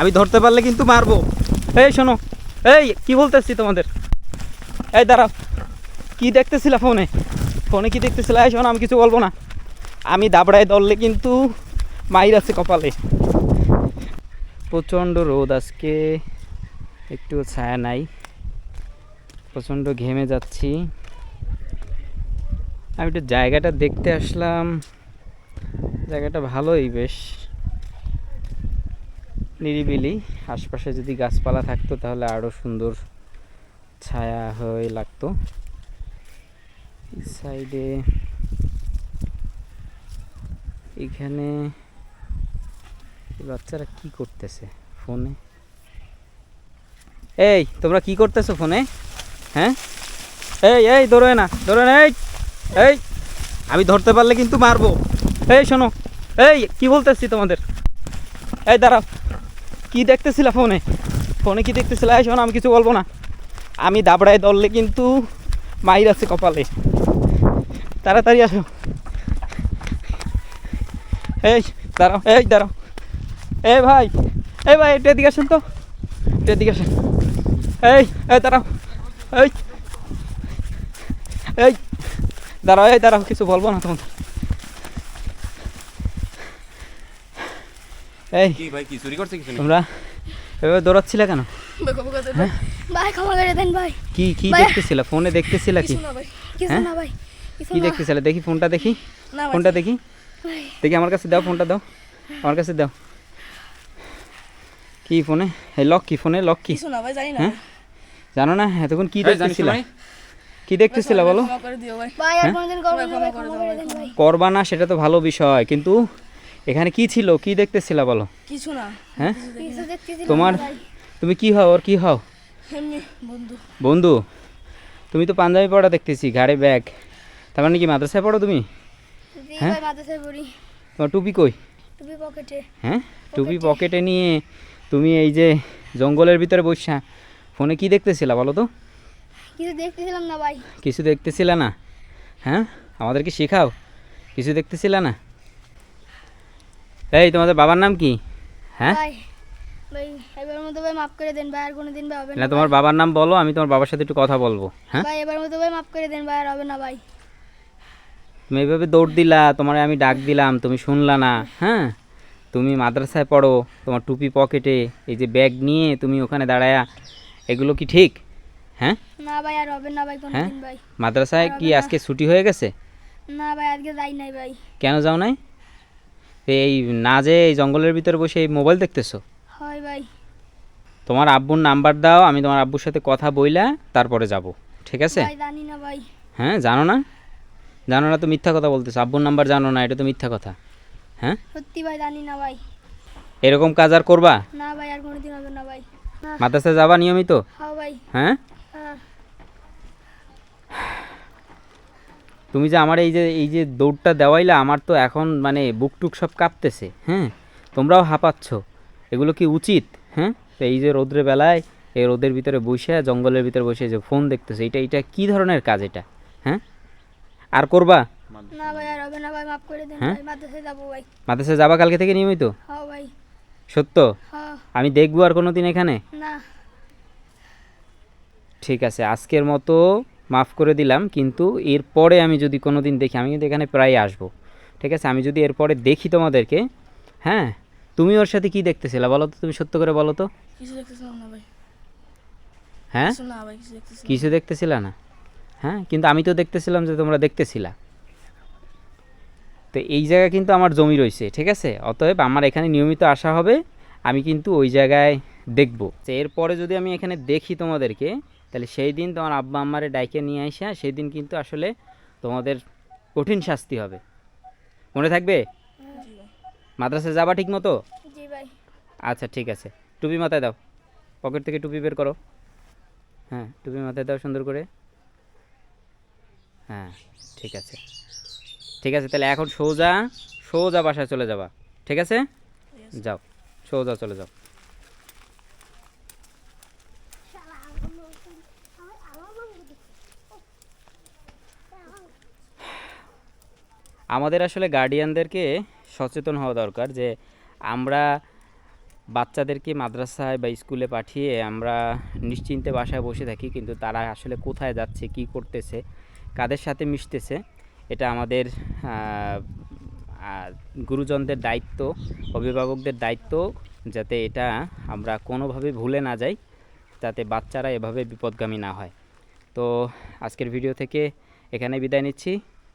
আমি ধরতে পারলে কিন্তু মারবো। এই, শোনো। এই, কি বলতেছি তোমাদের? এই, দাঁড়াও। কি দেখতেছিলা ফোনে? ফোনে কি দেখতেছিলা? এই, শোনো, আমি কিছু বলব না। আমি দাবড়ায় ধরলে কিন্তু মাইর আছে কপালে। প্রচণ্ড রোদ আজকে। একটু ছায়া নাই। প্রচণ্ড ঘেমে যাচ্ছি। আমি একটু জায়গাটা দেখতে আসলাম। জায়গাটা ভালোই, বেশ। নিরিবিলি, আশপাশে যদি গাছপালা থাকতো তাহলে আরও সুন্দর ছায়া হয়ে লাগতো। সাইডে এখানে বাচ্চারা কি করতেছে ফোনে এই, তোমরা কি করতেছো ফোনে হ্যাঁ? এই এই, ধরো না ধরো না, এই এই, আমি ধরতে পারলে কিন্তু মারবো। এই, শোনো, এই, কি বলতেছি তোমাদের? এই, দাঁড়াও। কি দেখতেছিলা ফোনে? ফোনে কি দেখতেছিলা? এই আমি কিছু বলব না। আমি দাবড়ায় ধরলে কিন্তু মাইর আছে কপালে। তাড়াতাড়ি আসো। এই, দাঁড়াও এই, দাঁড়াও। এ ভাই এই ভাই, একটু এদিকে আসেন তো। একটু এদিকে আসেন। এই এই দাঁড়াও। এই এই, দাঁড়াও এই, দাঁড়াও, কিছু বলব না তোমাদের। এই কি ভাই কি চুরি করছে কিছু তোমরা এভাবে দৌড়াচ্ছিলে কেন? হ্যাঁ? ভাই ক্ষমা করে দেন ভাই। কি কি দেখতেছিলা? ফোনে দেখতেছিলা কি? হ্যাঁ? কি দেখতেছিলা? দেখি ফোনটা দেখি। ফোনটা দেখি। দেখি আমার কাছে দাও ফোনটা দাও। আমার কাছে দাও। কি ফোনে? এই লক কি ফোনে? লক কি? কিছু না ভাই জানি না। হ্যাঁ? জানো না? এতক্ষণ কি দেখতেছিলা? কি দেখতেছিলা বলো? করবা না সেটা তো ভালো বিষয় কিন্তু এখানে কি ছিল? কি দেখতেছিলা বলো? কিছু না। হ্যাঁ? তোমার তুমি কি হও? ওর কি হও? বন্ধু। বন্ধু তুমি তো পাঞ্জাবি পড়া দেখতেছি ঘাড়ে ব্যাগ। তার মানে কি মাদ্রাসায় পড়ো তুমি? হ্যাঁ? ভাই মাদ্রাসায় পড়ি। তোমার টুপি কই? টুপি পকেটে। হ্যাঁ? টুপি পকেটে নিয়ে তুমি এই যে জঙ্গলের ভিতরে বসা ফোনে কি দেখতেছিলা বলো তো? কিছু দেখতেছিলাম না ভাই। কিছু দেখতেছিলা না? হ্যাঁ? আমাদেরকে শেখাও? কিছু দেখতেছিলা না? এই তোমাদের বাবার নাম কি? হ্যাঁ? ভাই ভাই এবার মতো ভাই মাফ করে দেন ভাই আর কোনোদিন ভাই হবে না না তোমার বাবার নাম বলো আমি তোমার বাবার সাথে একটু কথা বলব হ্যাঁ? ভাই এবার মতো ভাই মাফ করে দেন ভাই আর হবে না ভাই। তুমি এইভাবে দৌড় দিলা তোমার আমি ডাক দিলাম তুমি শুনলা না হ্যাঁ? তুমি মাদ্রাসায় পড়ো তোমার টুপি পকেটে এই যে ব্যাগ নিয়ে তুমি ওখানে দাঁড়ায়া এগুলো কি ঠিক? হ্যাঁ? না ভাই আর হবে না ভাই কোনোদিন ভাই। মাদ্রাসায় কি আজকে ছুটি হয়ে গেছে? না ভাই আজকে যাই নাই ভাই। কেন যাও নাই? এই না যে এই জঙ্গলের ভিতরে বসে এই মোবাইল দেখতেছো? হয় ভাই। তোমার আব্বুর নাম্বার দাও আমি তোমার আব্বুর সাথে কথা বইলা তারপরে যাব। ঠিক আছে? জানি না ভাই। হ্যাঁ জানো না? জানো না তো মিথ্যা কথা বলতেছো। আব্বুর নাম্বার জানো না এটা তো মিথ্যা কথা। হ্যাঁ? সত্যি ভাই জানি না ভাই। এরকম কাজ আর করবা? না ভাই আর কোনোদিন হবে না ভাই। না। মাদ্রাসায় যাবা নিয়মিত? হ্যাঁ ভাই। হ্যাঁ হ্যাঁ তুমি যে আমার এই যে এই যে দৌড়টা দেওয়াইলা আমার তো এখন মানে বুক টুক সব কাঁপতেছে। হ্যাঁ। তোমরাও হাঁপাচ্ছ। এগুলো কি উচিত? হ্যাঁ। তো এই যে রোদ্রের বেলায় এই রোদের ভিতরে বসে জঙ্গলের ভিতরে বসে যে ফোন দেখতেছে এটা এটা কি ধরনের কাজ এটা? হ্যাঁ? আর করবা? না ভাই আর হবে না ভাই মাফ করে দেন হ্যাঁ? ভাই মাদ্রাসায় যাব ভাই। মাদ্রাসায় যাবা কালকে থেকে নিয়মিত? হ্যাঁ ভাই। সত্য? হ্যাঁ। আমি দেখব আর কোনো দিন এখানে? না। ঠিক আছে আজকের মতো মাফ করে দিলাম কিন্তু এরপরে আমি যদি কোনো দিন দেখি আমি কিন্তু এখানে প্রায় আসব। ঠিক আছে? আমি যদি এরপরে দেখি তোমাদেরকে হ্যাঁ? তুমি ওর সাথে কি দেখতেছিলা বলো তো? তুমি সত্য করে বলো তো। হ্যাঁ? কিছু না ভাই কিছু দেখতেছিলা না? হ্যাঁ? কিন্তু আমি তো দেখতেছিলাম যে তোমরা দেখতেছিলা। তো এই জায়গা কিন্তু আমার জমি রয়েছে ঠিক আছে? অতএব আমার এখানে নিয়মিত আসা হবে। আমি কিন্তু ওই জায়গায় দেখব। এরপরে যদি আমি এখানে দেখি তোমাদেরকে তাহলে সেই দিন তোমার আব্বা আম্মারে ডাইকে নিয়ে আসা সেই দিন কিন্তু আসলে তোমাদের কঠিন শাস্তি হবে। মনে থাকবে? মাদ্রাসায় যাবা ঠিক মতো আচ্ছা ঠিক আছে। টুপি মাথায় দাও। পকেট থেকে টুপি বের করো। হ্যাঁ টুপি মাথায় দাও সুন্দর করে। হ্যাঁ ঠিক আছে। ঠিক আছে তাহলে এখন সোজা সোজা বাসায় চলে যাবা। ঠিক আছে। যাও সোজা চলে যাও। আমাদের আসলে গার্ডিয়ানদেরকে সচেতন হওয়া দরকার যে আমরা বাচ্চাদেরকে মাদ্রাসায় বা স্কুলে পাঠিয়ে আমরা নিশ্চিন্তে বাসায় বসে থাকি, কিন্তু তারা আসলে কোথায় যাচ্ছে, কি করতেছে, কাদের সাথে মিশতেছে, এটা আমাদের গুরুজনদের দায়িত্ব, অভিভাবকদের দায়িত্ব, যাতে এটা আমরা কোনোভাবে ভুলে না যাই, যাতে বাচ্চারা এভাবে বিপদগামী না হয়। তো আজকের ভিডিও থেকে এখানে বিদায় নিচ্ছি।